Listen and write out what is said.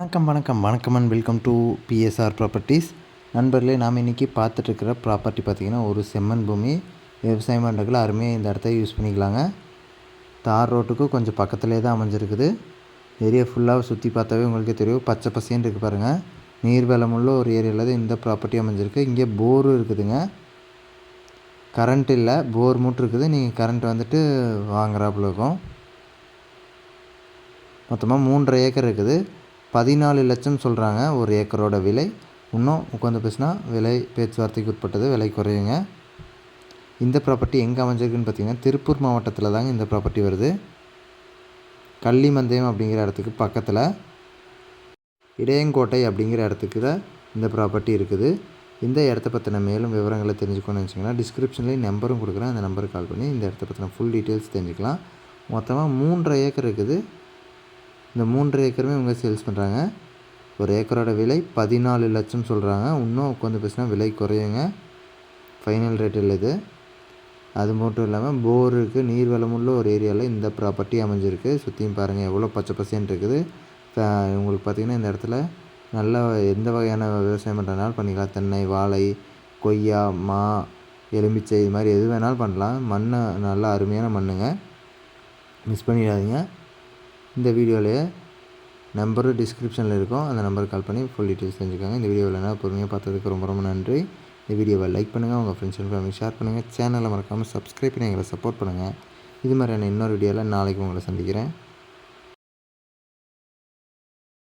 வணக்கம் வணக்கம். வணக்கம் and welcome to BSR properties நண்பர்களே நாம் இன்றைக்கி பார்த்துட்ருக்கிற ப்ராப்பர்ட்டி பார்த்திங்கன்னா ஒரு செம்மண் பூமி. விவசாயம் பண்ணுறதுக்குள்ள அருமையாக இந்த இடத்த யூஸ் பண்ணிக்கலாங்க. தார் ரோட்டுக்கு கொஞ்சம் பக்கத்துலேயே தான் அமைஞ்சிருக்குது. ஏரியா ஃபுல்லாக சுற்றி பார்த்தாவே உங்களுக்கே தெரியும். பச்சை பசேன்னு இருக்குது பாருங்கள் நீர் வளமுள்ள ஒரு ஏரியாவில் தான் இந்த ப்ராப்பர்ட்டி அமைஞ்சிருக்கு. இங்கே போரும் இருக்குதுங்க. கரண்ட் இல்லை. போர் மூட்டு இருக்குது. நீங்கள் கரண்ட் வந்துட்டு வாங்குறாப்புல இருக்கும் மொத்தமாக மூன்றரை ஏக்கர் இருக்குது. பதினாலு லட்சம் சொல்கிறாங்க ஒரு ஏக்கரோட விலை. இன்னும் உட்காந்து பேசினா விலை பேச்சுவார்த்தைக்கு உட்பட்டது விலை குறையுங்க. இந்த ப்ராப்பர்ட்டி எங்கே அமைஞ்சிருக்குன்னு பார்த்தீங்கன்னா திருப்பூர் மாவட்டத்தில் தாங்க இந்த ப்ராப்பர்ட்டி வருது. கள்ளிமந்தயம் அப்படிங்கிற இடத்துக்கு பக்கத்தில். இடையங்கோட்டை அப்படிங்கிற இடத்துக்கு தான் இந்த ப்ராப்பர்ட்டி இருக்குது. இந்த இடத்த பற்றின மேலும் விவரங்களை தெரிஞ்சுக்கணும்னு நினச்சிங்கன்னா டிஸ்கிரிப்ஷன்லேயும் நம்பரும் கொடுக்குறேன். அந்த நம்பருக்கு கால் பண்ணி இந்த இடத்த பற்றின ஃபுல் டீட்டெயில்ஸ் தெரிஞ்சுக்கலாம். மொத்தமாக மூன்றரை ஏக்கர் இருக்குது. இந்த மூன்று ஏக்கருமே இவங்க சேல்ஸ் பண்ணுறாங்க ஒரு ஏக்கரோட விலை பதினாலு லட்சம் சொல்கிறாங்க இன்னும் உட்காந்து பேசினா விலை குறையுங்க. ஃபைனல் ரேட் இல்லை இது. அது மட்டும் இல்லாமல் போர் இருக்குது நீர் வளமுள்ள ஒரு ஏரியாவில் இந்த ப்ராப்பர்ட்டி அமைஞ்சிருக்கு. சுற்றியும் பாருங்கள் எவ்வளோ பச்சை பசேன்னு இருக்குது. உங்களுக்கு பார்த்திங்கன்னா இந்த இடத்துல நல்லா எந்த வகையான விவசாயம் பண்ணுறதுனாலும் பண்ணிக்கலாம். தென்னை வாழை கொய்யா மா எலுமிச்சை இது மாதிரி எது வேணாலும் பண்ணலாம். மண்ணை நல்லா அருமையான மண்ணுங்க. மிஸ் பண்ணிடாதீங்க. இந்த வீடியோலேயே நம்பரு டிஸ்கிரிப்ஷனில் இருக்கும். அந்த நம்பருக்கு கால் பண்ணி ஃபுல் டீட்டெயில்ஸ் தெரிஞ்சுக்காங்க. இந்த வீடியோவில் என்ன பொறுமையாக பார்த்ததுக்கு ரொம்ப ரொம்ப நன்றி. இந்த வீடியோவை லைக் பண்ணுங்கள் உங்கள் ஃப்ரெண்ட்ஸ் அண்ட் ஃபேமிலி ஷேர் பண்ணுங்கள் சேனலை மறக்காமல் சப்ஸ்கிரைப் பண்ணி எங்களை சப்போர்ட் பண்ணுங்கள் இது மாதிரியான இன்னொரு வீடியோவில் நாளைக்கு உங்களை சந்திக்கிறேன்.